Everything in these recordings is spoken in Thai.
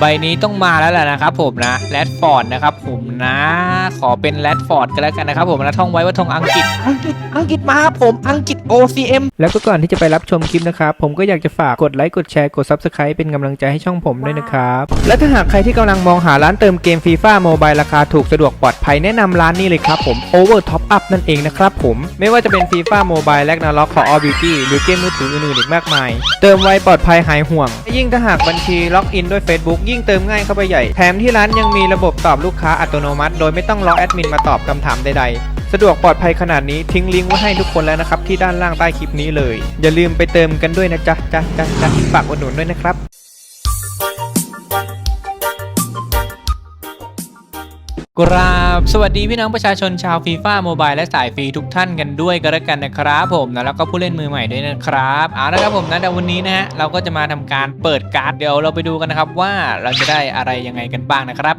ใบนี้ต้องมาแล้วแหละนะครับผมนะแรดฟอร์ดนะครับผมนะ ขอเป็นแรดฟอร์ดก็แล้วกันนะครับผมนะท่องไว้ว่าธงอังกฤษอังกฤษอังกฤษมาครับผมอังกฤษ OCM แล้วก็ก่อนที่จะไปรับชมคลิปนะครับ ผมก็อยากจะฝากกดไลค์กดแชร์กด Subscribe เป็นกำลังใจให้ช่องผมด้วยนะครับ และถ้าหากใครที่กำลังมองหาร้านเติมเกมฟีฟ่าโมบายราคาถูกสะดวกปลอดภัยแนะนำร้านนี้เลยครับผม Over Top Up นั่นเองนะครับผมไม่ว่าจะเป็นฟีฟ่าโมบายแลกนาล็อกของ All Beauty หรือเกมมือถืออื่นๆอีกมากมาย เติมไวปลอดภัยหายห่วง ยิ่งถ้าหากบัญชีล็อกอินด้วย Facebook ยิ่งเติมง่ายเข้าไปใหญ่ แถมที่ร้านยังมีระบบตอบลูกค้าอัตโนมัติ โดยไม่ต้องรอแอดมินมาตอบคำถามใดๆสะดวกปลอดภัยขนาดนี้ทิ้งลิงก์ไว้ให้ทุกคนแล้วนะครับ ที่ด้านล่างใต้คลิปนี้เลย อย่าลืมไปเติมกันด้วยนะจ๊ะจ๊ะจ๊ะจ๊ะฝากอุดหนุนด้วยนะครับ กราบสวัสดีพี่น้องประชาชนชาวฟีฟ่าโมบายและสายฟรีทุกท่านกันด้วยก็แล้วกันนะครับผมนะแล้วก็ผู้เล่นมือใหม่ด้วยนะครับเอาละครับผมนะแต่ววันนี้นะฮะเราก็จะมาทำการเปิดการ์ดเดี๋ยวเราไปดูกันนะครับว่าเราจะได้อะไรยังไงกันบ้างนะครับ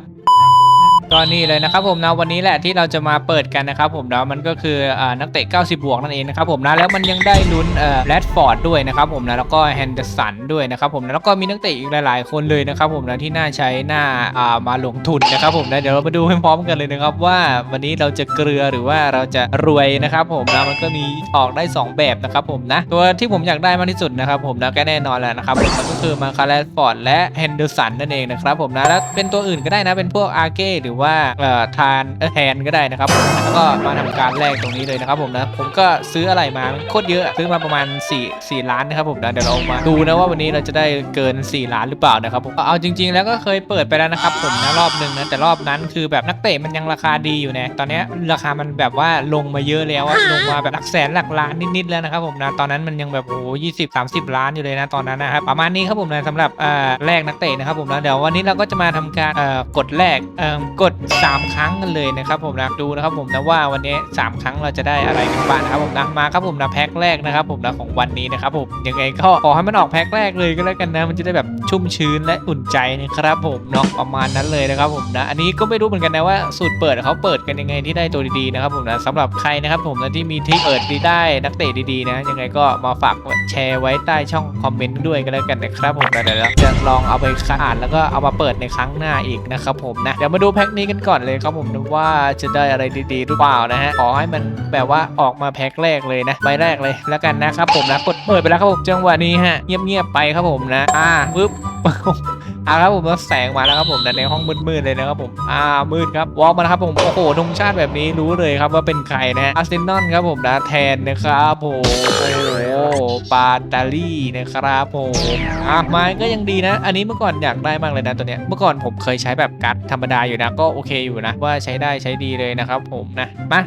ก็นี่เลยนะครับผมนะวันนี้แหละที่เราจะมาเปิดกันนะครับผมนะมันก็คืออ่านักเตะ 90 บวกนั่นเองนะครับผมนะแล้วมันยังได้ลุ้นเออแรดฟอร์ดด้วยนะครับผมนะแล้วก็แฮนเดอร์สันด้วยนะครับผมนะแล้วก็มีนักเตะอีกหลาย ๆ คนเลยนะครับผมนะที่น่าใช้น่าอ่ามาลงทุนนะครับผมนะเดี๋ยวเรามาดูพร้อมกันเลยนะครับว่าวันนี้เราจะเกลือหรือว่าเราจะรวยนะครับผมนะมันก็มีออกได้ 2 แบบนะครับผมนะตัวที่ผมอยากได้มากที่สุดนะครับผมนะก็แน่นอนแหละนะครับมันก็คือมาคาร์ลฟอร์ดและแฮนเดอร์สันนั่นเองนะครับผมนะแล้วเป็นตัวอื่นก็ได้นะเป็นพวกอาร์เก้หรือว่าเอ่อทานเอแทนก็ได้นะครับแล้วก็มาทำการแลกตรงนี้เลยนะครับผมนะผมก็ซื้ออะไรมาโคตรเยอะซื้อมาประมาณ 4 4 ล้านนะครับผมนะเดี๋ยวเรามาดูนะว่าวันนี้เราจะได้เกิน 4 ล้านหรือเปล่านะครับผมเอาจริง ๆ แล้วก็เคยเปิดไปแล้วนะครับผมนะรอบหนึ่งนะแต่รอบนั้นคือแบบนักเตะมันยังราคาดีอยู่นะตอนนี้ราคามันแบบว่าลงมาเยอะแล้วลงมาแบบหลักแสนหลักล้านนิดๆแล้วนะครับผมนะตอนนั้นมันยังแบบโอ้ยี่สิบสามสิบล้านอยู่เลยนะตอนนั้นนะครับประมาณนี้ครับผมนะสำหรับเอ่อแลกนักเตะนะครับผมนะเดี๋ยววันนี้เราก็จะมาทำการเอ่อกดแลกกด3 ครั้งกันเลยนะครับผมนะดูนะครับผมนะว่าวันนี้ 3 ครั้งเราจะได้อะไรกันบ้างนะครับผมนะมาครับผมนะแพ็คแรกนะครับผมนะของวันนี้นะครับผมยังไงก็ขอให้มันออกแพ็คแรกเลยก็แล้วกันนะ มันจะได้แบบชุ่มชื้นและอุ่นใจนะครับผมเนาะประมาณนั้นเลยนะครับผมนะ อันนี้ก็ไม่รู้เหมือนกันนะว่าสูตรเปิดเขาเปิดกันยังไงที่ได้ตัวดีๆนะครับผมนะสำหรับใครนะครับผมนะที่มีทริคเปิดดีได้นักเตะดีๆนะ ยังไงก็มาฝากแชร์ไว้ใต้ช่องคอมเมนต์ด้วยก็แล้วกันนะครับผมนะเดี๋ยวเราจะลองเอาไปอ่านแล้วก็เอามาเปิดในครั้งหน้าอีกนะครับผมนะเดี๋ยวมาดูแพ็คนี้กันก่อนเลยครับผมนะว่าจะได้อะไรดีๆหรือเปล่านะฮะขอให้มันแบบว่าออกมาแพ็คแรกเลยนะใบแรกเลยแล้วกันนะครับผมนะกดเปิดไปแล้วครับผมจังหวะนี้ฮะเงียบๆไปครับผมนะ อ่าปึ๊บอ่าครับผมแล้วแสงมาแล้วครับผมแต่ในห้องมืดๆเลยนะครับผมอ่ามืดครับวอล์กมาแล้วครับผมโอ้โหธงชาติแบบนี้รู้เลยครับว่าเป็นใครนะอาร์เซนอลครับผมนะแทนนะครับผมโอ้โปาตาลี่นะครับผมอะไม้ก็ยังดีนะ อันนี้เมื่อก่อนอยากได้มากเลยนะตัวเนี้ย เมื่อก่อนผมเคยใช้แบบกัดธรรมดาอยู่นะ ก็โอเคอยู่นะ ว่าใช้ได้ใช้ดีเลยนะครับผมนะ มา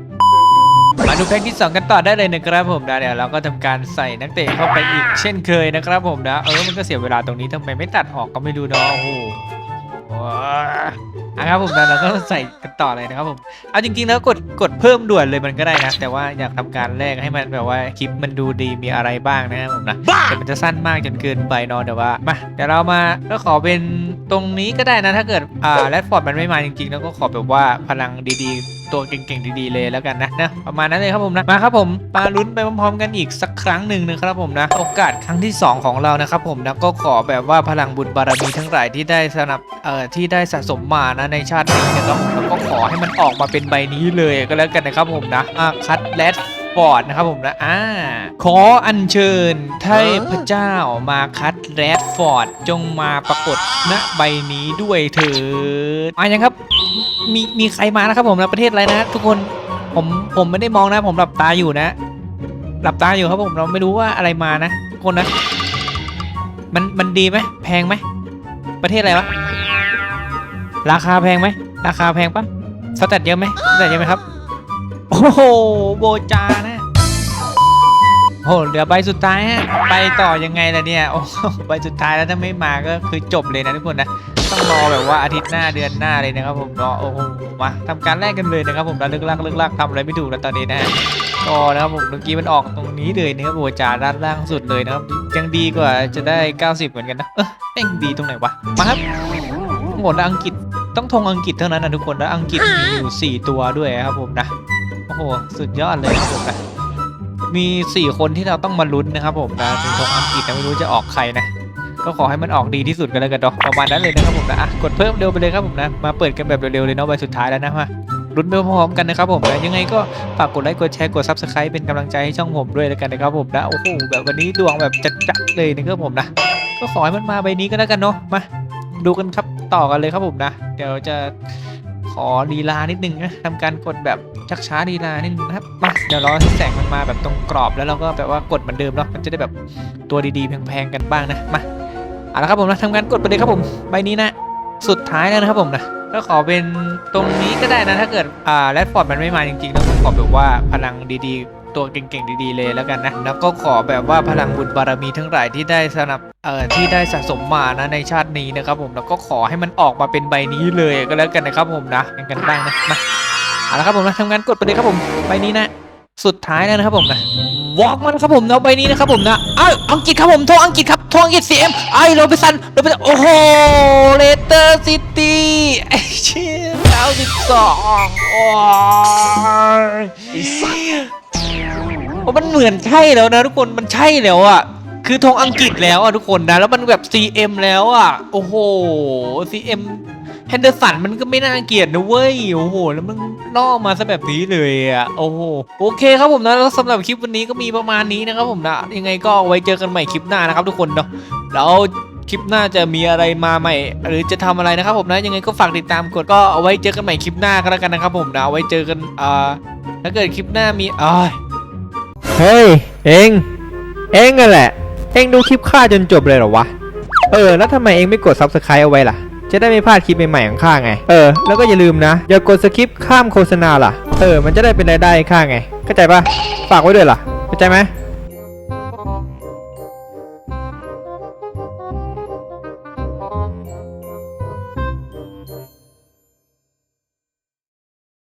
มาดูแพ็กที่ 2 กันต่อได้เลยนะครับผมนะเดี๋ยวเราก็ทำการใส่นักเตะเข้าไปอีกเช่นเคยนะครับผมนะ เออมันก็เสียเวลาตรงนี้ทำไมไม่ตัดออกก็ไม่รู้เนาะโอ้โห อะครับผมนะเราก็ใส่กันต่อเลยนะครับผมเอาจริงๆแล้วกดกดเพิ่มด่วนเลยมันก็ได้นะ แต่ว่าอยากทำการแรกให้มันแบบว่าคลิปมันดูดีมีอะไรบ้างนะครับผมนะแต่มันจะสั้นมากจนเกินไปเนาะเดี๋ยวว่ามาเดี๋ยวเรามาก็ขอเป็นตรงนี้ก็ได้นะถ้าเกิดอ่าแรดฟอร์ดมันไม่มาจริงๆ แล้วก็ขอแบบว่าพลังดีๆ ตัวเก่งๆดีๆเลยแล้วกันนะนะประมาณนั้นเลยครับผมนะมาครับผมมาลุ้นไปพร้อมๆกันอีกสักครั้งหนึ่งนะครับผมนะ โอกาสครั้งที่ 2 ของเรานะครับผมนะก็ขอแบบว่าพลังบุญบารมีทั้งหลายที่ได้สนับเอ่อที่ได้สะสมมานะในชาตินี้นะครับแล้วก็ขอให้มันออกมาเป็นใบนี้เลยก็แล้วกันนะครับผมนะอะคัดแรด ฟอร์ดนะครับผมนะอ่าขออัญเชิญเทพเจ้ามาคัดแรดฟอร์ดจงมาปรากฏณใบนี้ด้วยเถิดมายังครับ มีมีใครมานะครับผมนะประเทศอะไรนะทุกคนผมผมไม่ได้มองนะ ผมหลับตาอยู่นะ หลับตาอยู่ครับผมเราไม่รู้ว่าอะไรมานะทุกคนนะ มันมันดีไหมแพงไหมประเทศอะไรวะราคาแพงไหมราคาแพงปะสแตทเยอะไหมสแตทเยอะไหมครับ โอ้โหโบจา โหเดี๋ยวใบสุดท้ายฮะไปต่อยังไงล่ะเนี่ยโอ้ใบสุดท้ายแล้วถ้าไม่มาก็คือจบเลยนะทุกคนนะต้องรอแบบว่าอาทิตย์หน้าเดือนหน้าเลยนะครับผมเนาะโอ้โหมาทำการแรกกันเลยนะครับผมแล้วลึกลักลึกลักทำอะไรไม่ถูกแล้วตอนนี้นะฮะก็นะครับผมเมื่อกี้มันออกตรงนี้เลยนะครับโบจาด้านล่างสุดเลยนะครับยังดีกว่าจะได้ 90 เหมือนกันนะเออเอ็งดีตรงไหนวะมาครับหมดแล้วอังกฤษต้องธงอังกฤษเท่านั้นนะทุกคนแล้วอังกฤษมีอยู่ 4 ตัวด้วยครับผมนะโอ้โหสุดยอดเลยครับผมนะ มี 4 คนที่เราต้องมาลุ้นนะครับผมนะถึงธงอังกฤษนะไม่รู้จะออกใครนะ ก็ขอให้มันออกดีที่สุดกันแล้วกันเนาะประมาณนั้นเลยนะครับผมนะอะกดเพิ่มเร็วไปเลยครับผมนะ มาเปิดกันแบบเร็วๆเลยเนาะใบสุดท้ายแล้วนะมาลุ้นไปพร้อมๆกันนะครับผมนะยังไงก็ฝากกดไลค์กดแชร์กด subscribe เป็นกำลังใจให้ช่องผมด้วยแล้วกันนะครับผมนะโอ้โหแบบวันนี้ดวงแบบจัดๆเลยนะครับผมนะ ก็ขอให้มันมาใบนี้ก็แล้วกันเนาะมาดูกันครับต่อกันเลยครับผมนะ เดี๋ยวจะ อลีลานิดนึงนะทำการกดแบบชักช้าลีลานิดนึงนะครับมาเดี๋ยวรอให้แสงมันมาแบบตรงกรอบแล้วเราก็แบบว่ากดเหมือนเดิมเนาะมันจะได้แบบตัวดีๆแพงๆกันบ้างนะมาเอาละครับผมนะทำการกดไปเลยครับผมใบนี้นะ สุดท้ายแล้วนะครับผมนะก็ขอเป็นตรงนี้ก็ได้นะถ้าเกิดอ่าแรดฟอร์ดมันไม่มาจริงๆแล้วก็ขอแบบว่าพลังดีๆ ตัวเก่งๆดีๆเลยแล้วกันนะ แล้วก็ขอแบบว่าพลังบุญบารมีทั้งหลายที่ได้สนับเอ่อที่ได้สะสมมานะในชาตินี้นะครับผมแล้วก็ขอให้มันออกมาเป็นใบนี้เลยก็แล้วกันนะครับผมนะกันกันบ้างนะมาเอาละครับผมนะทำงานกดไปเลยครับผมใบนี้นะ สุดท้ายแล้วนะครับผมนะวอกมันครับผมเนาะใบนี้นะครับผมนะอ้าวอังกฤษครับผมโทรอังกฤษครับโทรอังกฤษ CM ไอ้โรบินสันโรบินสันโอ้โหเลเตอร์ซิตี้ไอ้เชี่ยเก้าสิบสองโอ้ย ไอ้สัสโอ้มันเหมือนใช่แล้วนะทุกคนมันใช่แล้วอะคือธงอังกฤษแล้วอะทุกคนนะ แล้วมันแบบ CM แล้วอะโอ้โห CM แฮนเดอร์สันมันก็ไม่น่าเกลียดนะเว้ย โอ้โห แล้วมันล่อมาซะแบบนี้เลยอะ โอ้โห โอเคครับผมนะแล้วสำหรับคลิปวันนี้ก็มีประมาณนี้นะครับผมนะ ยังไงก็ไว้เจอกันใหม่คลิปหน้านะครับทุกคนเนาะแล้วคลิปหน้าจะมีอะไรมาใหม่ หรือจะทำอะไรนะครับผมนะยังไงก็ฝากติดตามกดก็เอาไว้เจอกันใหม่คลิปหน้าก็แล้วกันนะครับผมนะเอาไว้เจอกันอ่าถ้าเกิดคลิปหน้ามีอ่า เฮ้ย เองเองนั่นแหละ เองดูคลิปข้าจนจบเลยเหรอวะ เออ แล้วทำไมเองไม่กด subscribe เอาไว้ล่ะ จะได้ไม่พลาดคลิปใหม่ๆของข้าไง เออ แล้วก็อย่าลืมนะ อย่ากดสคิปข้ามโฆษณาล่ะ เออ มันจะได้เป็นรายได้ข้าไง เข้าใจปะฝากไว้ด้วยล่ะ เข้าใจไหม